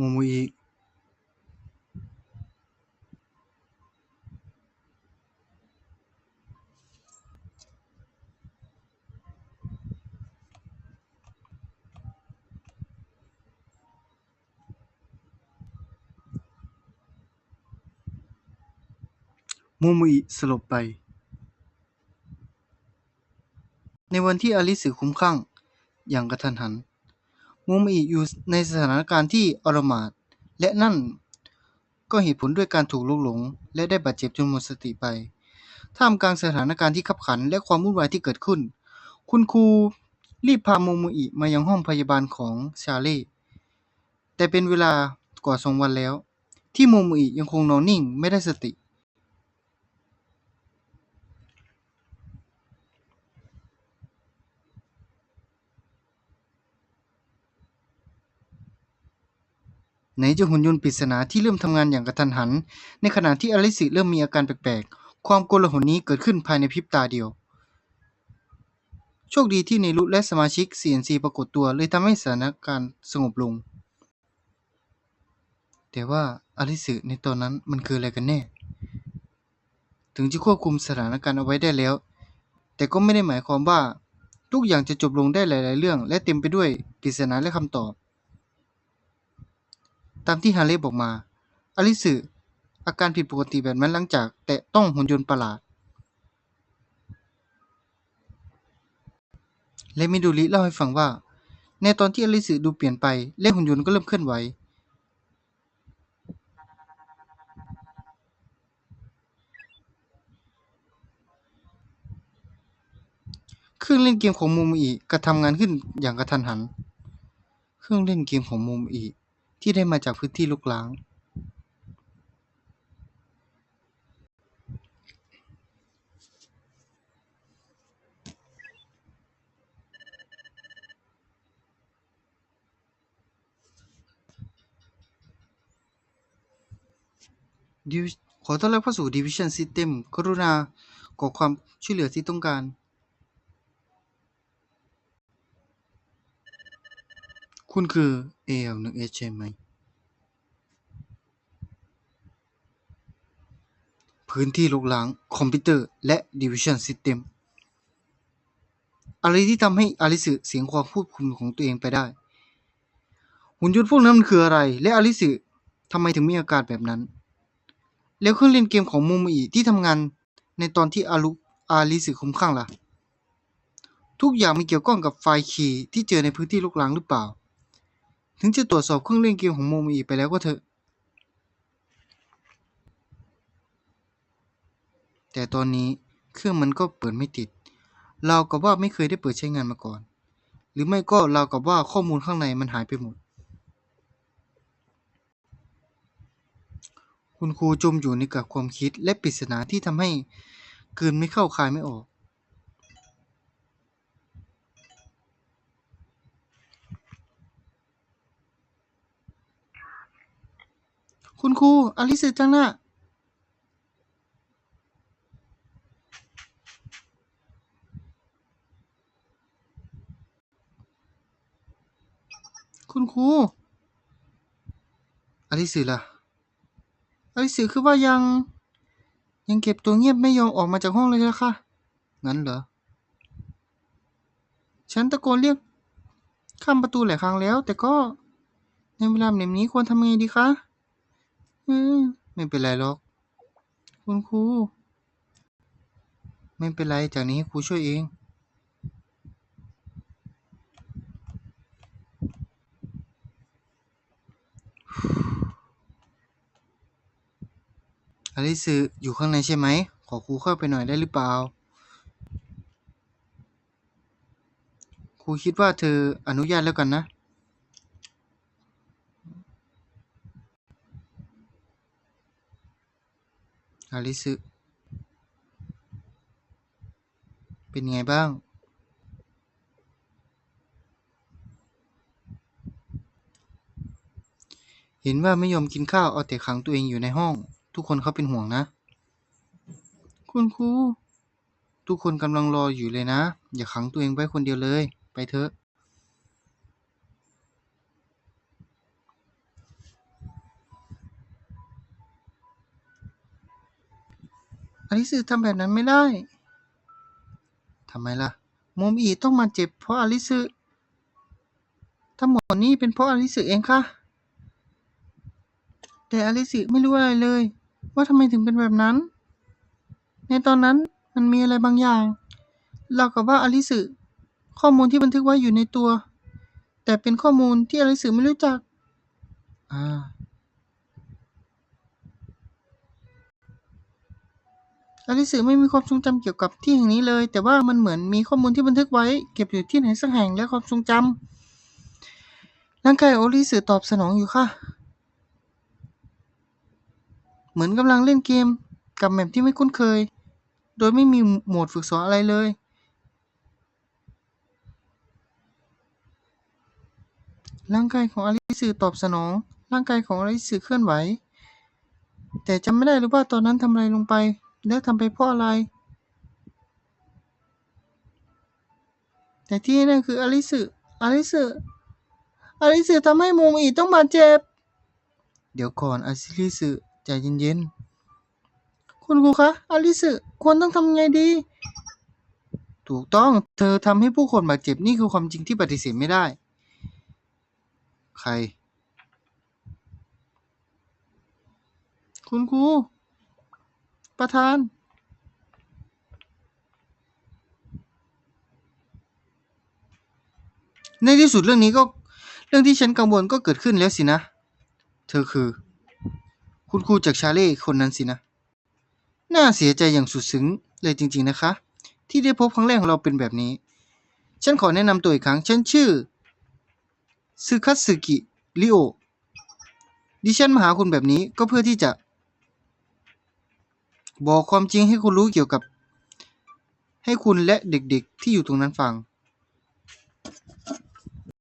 โมโมอิโมโมอิสลบไป ในวันที่อลิสึคุ้มคลั่ง อย่างกระทันหัน โมโมอิอยู่ในสถานการณ์ที่อลหม่านและนั่นก็เหตุผลด้วยการถูกลูกหลง และได้บาดเจ็บจนหมดสติไป ท่ามกลางสถานการณ์ที่ขับขันและความวุ่นวายที่เกิดขึ้น คุณครูรีบพาโมโมอิมายังห้องพยาบาลของชาเล่ แต่เป็นเวลากว่าสองวันแล้ว ที่โมโมอิยังคงนอนนิ่งไม่ได้สติ ไหนจะหุ่นยนต์ปริศนาที่เริ่มทำงานอย่างกระทันหัน ในขณะที่อลิสิเริ่มมีอาการแปลกๆ ความโกลาหลนี้เกิดขึ้นภายในพริบตาเดียว โชคดีที่เนรุและสมาชิก CNC ปรากฏตัวเลยทำให้สถานการณ์สงบลง แต่ว่าอลิสึในตอนนั้นมันคืออะไรกันแน่ ถึงจะควบคุมสถานการณ์เอาไว้ได้แล้ว แต่ก็ไม่ได้หมายความว่า ทุกอย่างจะจบลงได้หลาย ๆ เรื่อง และเต็มไปด้วยปริศนาและคำตอบามที่ฮาเล่บอกมา อลิสึอาการผิดปกติแบบนั้นหลังจากแตะต้องหุ่นยนต์ประหลาด และมิดูริเล่าให้ฟังว่า ในตอนที่อลิสึดูเปลี่ยนไปและหุ่นยนต์ก็เริ่มเคลื่อนไหว เครื่องเล่นเกมของมโมอิกระทำงานขึ้นอย่างกระทันหัน เครื่องเล่นเกมของมโมอิ ที่ได้มาจากพื้นที่ลุกล้าง ขอต้อนรับเข้าสู่ Division System กรุณาขอความช่วยเหลือที่ต้องการ คุณคือ AL1H ใช่ไหม พื้นที่ลุกล้างคอมพิวเตอร์และ Division System อะไรที่ทำให้อาริสึเสียงความควบคุมของตัวเองไปได้ หุ่นยนต์พวกนั้นมันคืออะไร และอาริสึทำไมถึงมีอาการแบบนั้น แล้วเครื่องเล่นเกมของมโมอิที่ทำงานในตอนที่อารุอาริสึคุ้มคลั่งล่ะ ทุกอย่างมีเกี่ยวข้องกับไฟล์คีย์ที่เจอในพื้นที่ลุกล้างหรือเปล่า ถึงจะตรวจสอบเครื่องเล่นเกมของโมมอิไปแล้วก็เถอะ แต่ตอนนี้เครื่องมันก็เปิดไม่ติด เรากับว่าไม่เคยได้เปิดใช้งานมาก่อน หรือไม่ก็เรากับว่าข้อมูลข้างในมันหายไปหมด คุณครูจมอยู่ในกับความคิดและปริศนาที่ทำให้กืนไม่เข้าคายไม่ออก คุณครูอลิสจังนะคุณครูอลิสล่ะอลิสคือว่ายัง ยังเก็บตัวเงียบไม่ยอมออกมาจากห้องเลยนะคะงั้นเหรอ ฉันตะโกนเรียกข้ามประตูหลายครั้งแล้ว แต่ก็ในเวลาแบบนี้ควรทำไงดีคะ อืมไม่เป็นไรหรอก คุณครู ไม่เป็นไร จากนี้ครูช่วยเอง อลิซอยู่ข้างในใช่ไหม ขอครูเข้าไปหน่อยได้หรือเปล่า ครูคิดว่าเธออนุญาตแล้วกันนะ อลิซเป็นไงบ้าง เห็นว่าไม่ยอมกินข้าว เอาแต่ขังตัวเองอยู่ในห้อง ทุกคนเขาเป็นห่วงนะ คุณครู ทุกคนกำลังรออยู่เลยนะ อย่าขังตัวเองไว้คนเดียวเลย ไปเถอะ อลิสทำแบบนั้นไม่ได้ ทำไมล่ะ โมมิต้องมาเจ็บเพราะอลิสทั้งหมดนี้เป็นเพราะอลิสเองค่ะ แต่อลิสไม่รู้อะไรเลย ว่าทำไมถึงเป็นแบบนั้น ในตอนนั้นมันมีอะไรบางอย่าง เรากับว่าอลิสข้อมูลที่บันทึกไว้อยู่ในตัว แต่เป็นข้อมูลที่อลิสไม่รู้จัก อ่า อลิสึไม่มีความทรงจำเกี่ยวกับที่แห่งนี้เลย แต่ว่ามันเหมือนมีข้อมูลที่บันทึกไว้ เก็บอยู่ที่ไหนสักแห่งและความทรงจำร่างกายโอลิสึตอบสนองอยู่ค่ะ เหมือนกำลังเล่นเกมกับแมปที่ไม่คุ้นเคย โดยไม่มีโหมดฝึกสอนอะไรเลยร่างกายของอลิสึตอบสนอง ร่างกายของอลิสึเคลื่อนไหว แต่จำไม่ได้เลยว่าตอนนั้นทำอะไรลงไป และทำไปเพราะอะไร แต่ที่แน่ๆคืออลิสึอลิสึอลิสึทำให้มโมอิต้องบาดเจ็บ เดี๋ยวก่อนอลิสึใจเย็นๆ คุณครูคะอลิสึควรต้องทำไงดี ถูกต้องเธอทำให้ผู้คนบาดเจ็บนี่คือความจริงที่ปฏิเสธไม่ได้ ใคร คุณครู ประธาน ในที่สุดเรื่องนี้ก็เรื่องที่ฉันกังวลก็เกิดขึ้นแล้วสินะ เธอคือ คุณครูจากชาเล่คนนั้นสินะ น่าเสียใจอย่างสุดซึ้งเลยจริง ๆนะคะ ที่ได้พบครั้งแรกของเราเป็นแบบนี้ ฉันขอแนะนำตัวอีกครั้ง ฉันชื่อซึคัตสึกิริโอดิฉันมาหาคุณแบบนี้ก็เพื่อที่จะ บอกความจริงให้คุณรู้เกี่ยวกับ ให้คุณและเด็กๆที่อยู่ตรงนั้นฟัง